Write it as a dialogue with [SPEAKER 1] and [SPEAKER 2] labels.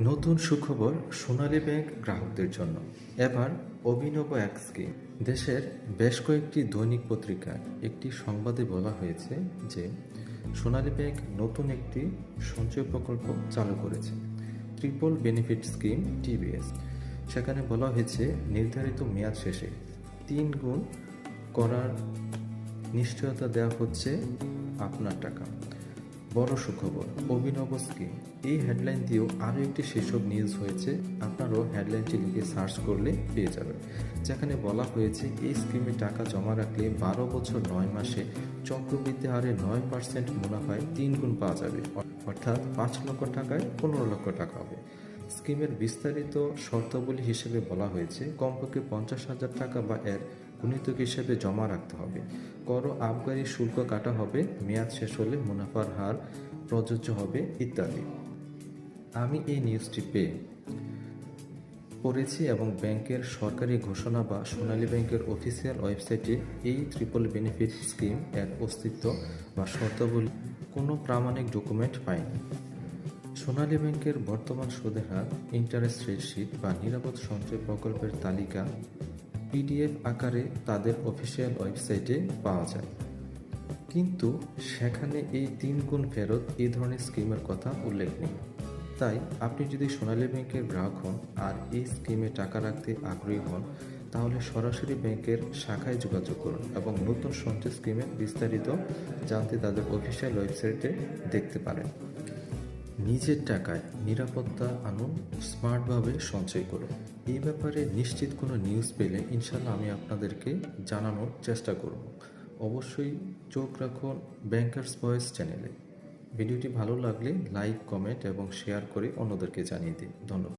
[SPEAKER 1] নতুন সুখবর সোনালী ব্যাংক গ্রাহকদের জন্য। এবার অভিনব এক স্কিম দেশের বেশ কয়েকটি দৈনিক পত্রিকায় একটি সংবাদে বলা হয়েছে যে, সোনালী ব্যাংক নতুন একটি সঞ্চয় প্রকল্প চালু করেছে। ট্রিপল বেনিফিট স্কিম টিবিএস সেখানে বলা হয়েছে, নির্ধারিত মেয়াদ শেষে তিন গুণ করার নিশ্চয়তা দেওয়া হচ্ছে আপনার টাকা। বড় সুখবর, অভিনব স্কিম। এই হেডলাইন দিয়েও আরও একটি শীর্ষক নিউজ হয়েছে, আপনারাও হেডলাইনটি লিখে সার্চ করলে পেয়ে যাবেন। যেখানে বলা হয়েছে, এই স্কিমে টাকা জমা রাখলে বারো বছর নয় মাসে চক্রবৃদ্ধি হারে নয় পার্সেন্ট মুনাফায় তিন গুণ পাওয়া যাবে। অর্থাৎ পাঁচ লক্ষ টাকায় পনেরো লক্ষ টাকা হবে। স্কিমের বিস্তারিত শর্তাবলী হিসেবে বলা হয়েছে, কমপক্ষে পঞ্চাশ হাজার টাকা বা এর গুণিতক হিসেবে জমা রাখতে হবে। কর আবগারি শুল্ক কাটা হবে, মেয়াদ শেষ হলে মুনাফার হার প্রযোজ্য হবে, ইত্যাদি। আমি এই নিউজটি পেয়ে পড়েছি এবং ব্যাংকের সরকারি ঘোষণা বা সোনালী ব্যাংকের অফিসিয়াল ওয়েবসাইটে এই ট্রিপল বেনিফিট স্কিম এর অস্তিত্ব বা শর্তাবলী কোনো প্রামাণিক ডকুমেন্ট পাইনি। সোনালী ব্যাংকের বর্তমান সুদের হার ইন্টারেস্ট রেট শিট বা নিরাপদ সঞ্চয় প্রকল্পের তালিকা পিডিএফ আকারে তাদের অফিসিয়াল ওয়েবসাইটে পাওয়া যায়। কিন্তু সেখানে এই তিন গুণ ফেরত এই ধরনের স্কিমের কথা উল্লেখ নেই। তাই আপনি যদি সোনালী ব্যাংকের গ্রাহক হন আর এই স্কিমে টাকা রাখতে আগ্রহী হন, তাহলে সরাসরি ব্যাংকের শাখায় যোগাযোগ করুন এবং নতুন সঞ্চয় স্কিমের বিস্তারিত জানতে তাদের অফিসিয়াল ওয়েবসাইটে দেখতে পারেন। নিজের টাকায় নিরাপত্তা আনুন, স্মার্টভাবে সঞ্চয় করুন। এই ব্যাপারে নিশ্চিত কোনো নিউজ পেলে ইনশাল্লাহ আমি আপনাদেরকে জানানোর চেষ্টা করব। অবশ্যই চোখ রাখুন ব্যাংকার্স ভয়েস চ্যানেলে। ভিডিওটি ভালো লাগলে লাইক, কমেন্ট এবং শেয়ার করে অন্যদেরকে জানিয়ে দিন। ধন্যবাদ।